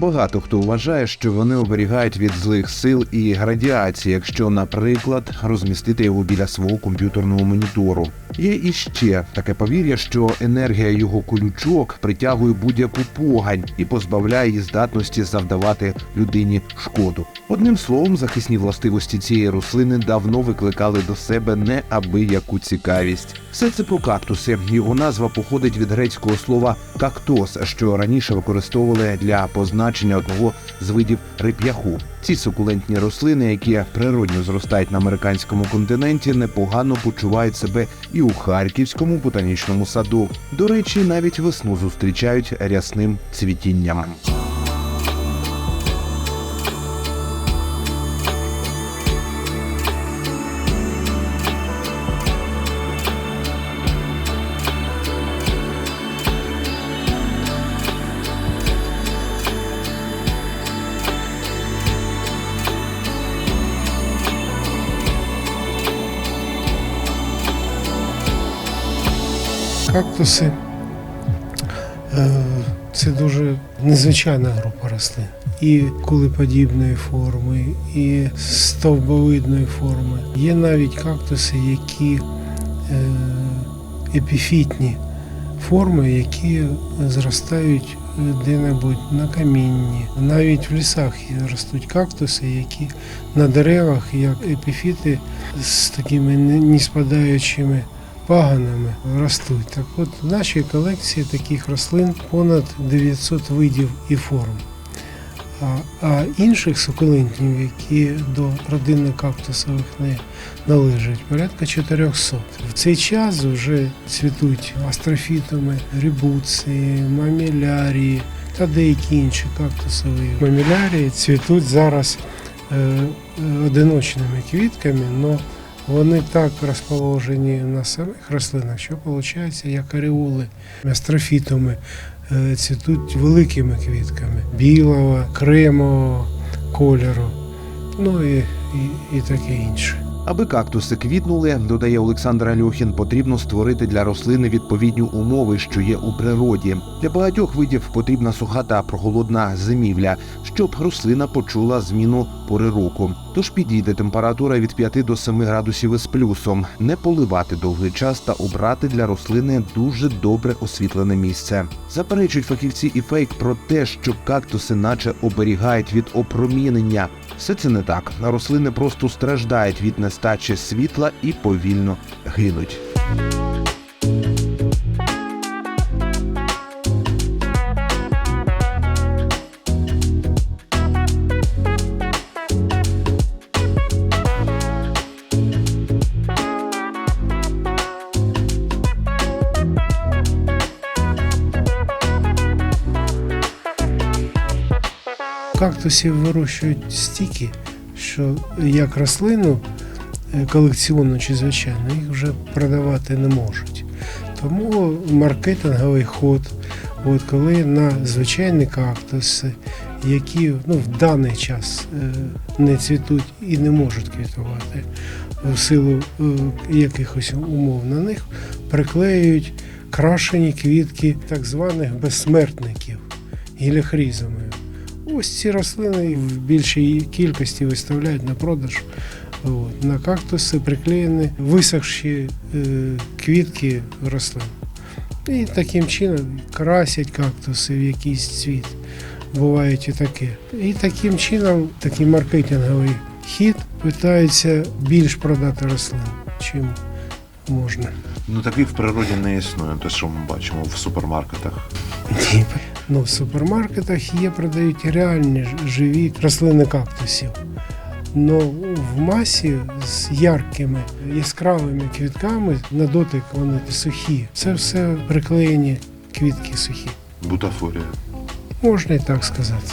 Багато хто вважає, що вони оберігають від злих сил і радіації, якщо, наприклад, розмістити його біля свого комп'ютерного монітору. Є іще таке повір'я, що енергія його колючок притягує будь-яку погань і позбавляє її здатності завдавати людині шкоду. Одним словом, захисні властивості цієї рослини давно викликали до себе неабияку цікавість. Все це про кактуси. Його назва походить від грецького слова кактос, що раніше використовували для позначення одного з видів реп'яху. Ці сукулентні рослини, які природньо зростають на американському континенті, непогано почувають себе і у харківському ботанічному саду. До речі, навіть весну зустрічають рясним цвітінням. Кактуси е, це дуже незвичайна група рослин. І кулеподібної форми, і стовбовидної форми. Є навіть кактуси, які е, епіфітні форми, які зростають де-небудь на камінні. Навіть в лісах ростуть кактуси, які на деревах, як епіфіти, з такими не- неспадаючими паганами ростуть. Так от в нашій колекції таких рослин понад 900 видів і форм. А, інших сукулентів, які до родини кактусових не належать, порядка 400. В цей час вже цвітуть астрофітуми, рибуції, мамілярії та деякі інші кактусові мамілярії цвітуть зараз е, е, одиночними квітками, але вони так розположені на самих рослинах, що виходить, як ареоли астрофітуми е, цвітуть великими квітками білого, кремового кольору, ну і, і, і таке інше. Аби кактуси квітнули, додає Олександр Альохін, потрібно створити для рослини відповідні умови, що є у природі. Для багатьох видів потрібна суха та прохолодна зимівля, щоб рослина почула зміну пори року. Тож підійде температура від 5 до 7 градусів із плюсом, не поливати довгий час та обрати для рослини дуже добре освітлене місце. Заперечують фахівці і фейк про те, що кактуси наче оберігають від опромінення. Все це не так. Рослини просто страждають від нестачі світла і повільно гинуть. Кактусів вирощують стільки, що як рослину е, колекціонну чи звичайну, їх вже продавати не можуть. Тому маркетинговий ход, от коли на звичайні кактуси, які ну, в даний час е, не цвітуть і не можуть квітувати в силу е, якихось умов на них, приклеюють крашені квітки так званих безсмертників гіліхрізами. Ось ці рослини в більшій кількості виставляють на продаж. От. На кактуси приклеєні висохші е, квітки рослин. І таким чином красять кактуси в якийсь цвіт. Бувають і таке. І таким чином, такий маркетинговий хід питається більш продати рослин, чим можна. Ну таких в природі не існує, те, що ми бачимо в супермаркетах. Ні. Ну, в супермаркетах є, продають реальні живі рослини кактусів. Но в масі з яркими яскравими квітками на дотик вони сухі. Це все приклеєні квітки сухі. Бутафорія. Можна і так сказати.